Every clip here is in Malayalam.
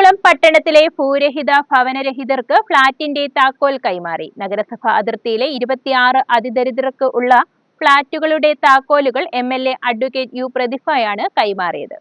കായംകുളം പട്ടണത്തിലെ ഭൂരഹിത ഭവനരഹിതർക്ക് ഫ്ളാറ്റിന്റെ താക്കോൽ കൈമാറി. നഗരസഭാ അതിർത്തിയിലെ ഇരുപത്തിയാറ് അതിദരിദ്രർക്ക് ഉള്ള ഫ്ളാറ്റുകളുടെ താക്കോലുകൾ M L A advocate U പ്രതിഭയാണ് കൈമാറിയത്.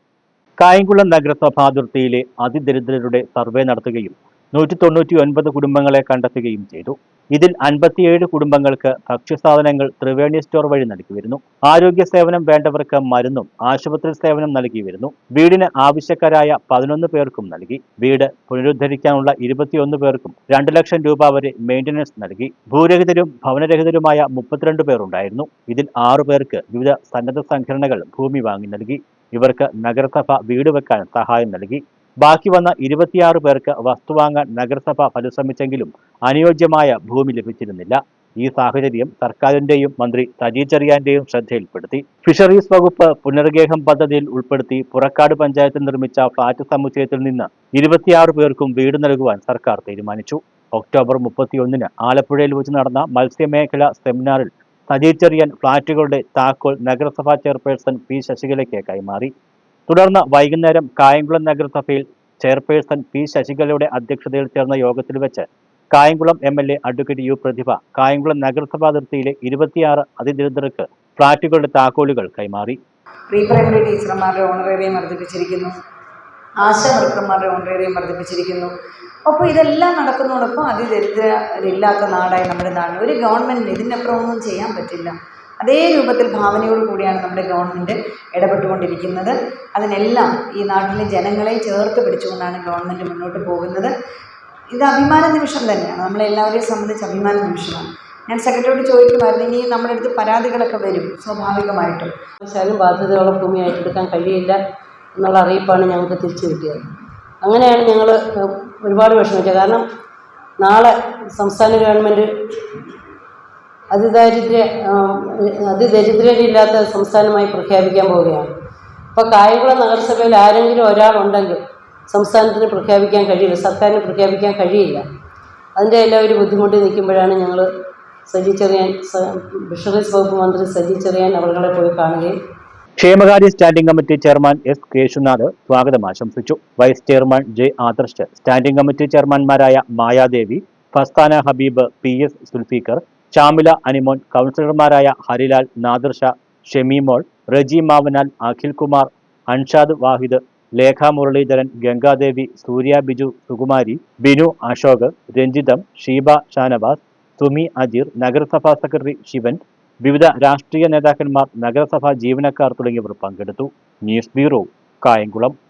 കായംകുളം നഗരസഭാ അതിർത്തിയിലെ അതിദരിദ്രരുടെ സർവേ നടത്തുകയും നൂറ്റി തൊണ്ണൂറ്റി ഒൻപത് കുടുംബങ്ങളെ കണ്ടെത്തുകയും ചെയ്തു. ഇതിൽ അൻപത്തിയേഴ് കുടുംബങ്ങൾക്ക് ഭക്ഷ്യസാധനങ്ങൾ ത്രിവേണി സ്റ്റോർ വഴി നൽകി വരുന്നു. ആരോഗ്യ സേവനം വേണ്ടവർക്ക് മരുന്നും ആശുപത്രി സേവനം നൽകി വരുന്നു. വീടിന് ആവശ്യക്കാരായ പതിനൊന്ന് പേർക്കും നൽകി. വീട് പുനരുദ്ധരിക്കാനുള്ള ഇരുപത്തിയൊന്ന് പേർക്കും രണ്ട് ലക്ഷം രൂപ വരെ മെയിന്റനൻസ് നൽകി. ഭൂരഹിതരും ഭവനരഹിതരുമായ മുപ്പത്തിരണ്ട് പേർ ഉണ്ടായിരുന്നു. ഇതിൽ ആറു പേർക്ക് വിവിധ സന്നദ്ധ സംഘടനകൾ ഭൂമി വാങ്ങി നൽകി. ഇവർക്ക് നഗരസഭ വീട് വെക്കാൻ സഹായം നൽകി. ബാക്കി വന്ന ഇരുപത്തിയാറ് പേർക്ക് വസ്തു വാങ്ങാൻ നഗരസഭ പരിശ്രമിച്ചെങ്കിലും അനുയോജ്യമായ ഭൂമി ലഭിച്ചിരുന്നില്ല. ഈ സാഹചര്യം സർക്കാരിന്റെയും മന്ത്രി സജി ചെറിയാന്റെയും ശ്രദ്ധയിൽപ്പെടുത്തി. ഫിഷറീസ് വകുപ്പ് പുനർഗേഹം പദ്ധതിയിൽ ഉൾപ്പെടുത്തി പുറക്കാട് പഞ്ചായത്തിൽ നിർമ്മിച്ച ഫ്ളാറ്റ് സമുച്ചയത്തിൽ നിന്ന് ഇരുപത്തിയാറ് പേർക്കും വീട് നൽകുവാൻ സർക്കാർ തീരുമാനിച്ചു. ഒക്ടോബർ മുപ്പത്തിയൊന്നിന് ആലപ്പുഴയിൽ വെച്ച് നടന്ന മത്സ്യമേഖല സെമിനാറിൽ സജി ചെറിയാൻ ഫ്ളാറ്റുകളുടെ താക്കോൽ നഗരസഭാ ചെയർപേഴ്സൺ പി ശശികലയ്ക്ക് കൈമാറി. തുടർന്ന് വൈകുന്നേരം കായംകുളം നഗരസഭയിൽ ചെയർപേഴ്സൺ പി ശശികലയുടെ അധ്യക്ഷതയിൽ ചേർന്ന യോഗത്തിൽ വെച്ച് Kayamkulam M L A advocate U Prathibha Kayamkulam നഗരസഭാ അതിർത്തിയിലെ ഇരുപത്തിയാറ് അതിദരിദ്രർക്ക് ഫ്ളാറ്റുകളുടെ താക്കോലുകൾ കൈമാറി. പ്രീ പ്രൈമറി ടീച്ചർമാരുടെ ഓണറേറിയം വർദ്ധിപ്പിച്ചിരിക്കുന്നു. ആശാ ഓണറേറിയം വർദ്ധിപ്പിച്ചിരിക്കുന്നു. അപ്പോൾ ഇതെല്ലാം നടക്കുന്നതോടൊപ്പം അതിദരിദ്രരില്ലാത്ത നാടായി നമ്മുടെ നാട്. ഒരു ഗവൺമെന്റിന് ഇതിനപ്പുറം ഒന്നും ചെയ്യാൻ പറ്റില്ല. അതേ രൂപത്തിൽ ഭാവനയോട് കൂടിയാണ് നമ്മുടെ ഗവൺമെന്റ് ഇടപെട്ടുകൊണ്ടിരിക്കുന്നത്. അതിനെല്ലാം ഈ നാട്ടിലെ ജനങ്ങളെ ചേർത്ത് പിടിച്ചുകൊണ്ടാണ് ഗവൺമെന്റ് മുന്നോട്ട് പോകുന്നത്. ഇത് അഭിമാന നിമിഷം തന്നെയാണ്. നമ്മളെല്ലാവരെയും സംബന്ധിച്ച് അഭിമാന നിമിഷമാണ്. ഞാൻ സെക്രട്ടറിയോട് ചോദിക്കുമായിരുന്നു ഇനി നമ്മുടെ അടുത്ത് പരാതികളൊക്കെ വരും സ്വാഭാവികമായിട്ടും. ശാലും ബാധ്യതയുള്ള ഭൂമി ഏറ്റെടുക്കാൻ കഴിയില്ല എന്നുള്ള അറിയിപ്പാണ് ഞങ്ങൾക്ക് തിരിച്ചു കിട്ടിയത്. അങ്ങനെയാണ് ഞങ്ങൾ ഒരുപാട് വിഷമിച്ചത്. കാരണം നാളെ സംസ്ഥാന ഗവൺമെന്റ് അതിദാരിദ്ര്യ അതിദരിദ്രരില്ലാത്ത സംസ്ഥാനമായി പ്രഖ്യാപിക്കാൻ പോവുകയാണ്. അപ്പോൾ കായംകുളം നഗരസഭയിൽ ആരെങ്കിലും ഒരാളുണ്ടെങ്കിൽ സംസ്ഥാനത്തിന് പ്രഖ്യാപിക്കാൻ കഴിയില്ല സർക്കാരിന് പ്രഖ്യാപിക്കാൻ കഴിയില്ല. അതിന്റെ എല്ലാം ഒരു ബുദ്ധിമുട്ടി നിൽക്കുമ്പോഴാണ് ഞങ്ങൾ സജി ചെറിയാൻ ഫിഷറീസ് വകുപ്പ് മന്ത്രി സജി ചെറിയാൻ അവരുടെ പോയി കാണുകയും. ക്ഷേമകാര്യ standing committee chairman S Keshunath സ്വാഗതം ആശംസിച്ചു. Vice chairman J Adarsh standing committee ചെയർമാൻമാരായ Mayadevi Fasthana Habeeb P S Zulfiqar Chamila Animon കൗൺസിലർമാരായ ഹരിലാൽ നാദർഷ ഷെമീമോൾ റജി മാവനാൽ അഖിൽ കുമാർ അൻഷാദ് വാഹിദ് ലേഖ മുരളീധരൻ ഗംഗാദേവി സൂര്യ ബിജു സുകുമാരി ബിനു അശോക് രഞ്ജിതം ഷീബ ഷാനവാസ് സുമി അജീർ നഗരസഭാ സെക്രട്ടറി ശിവൻ വിവിധ രാഷ്ട്രീയ നേതാക്കന്മാർ നഗരസഭാ ജീവനക്കാർ തുടങ്ങിയവർ പങ്കെടുത്തു. News bureau Kayamkulam.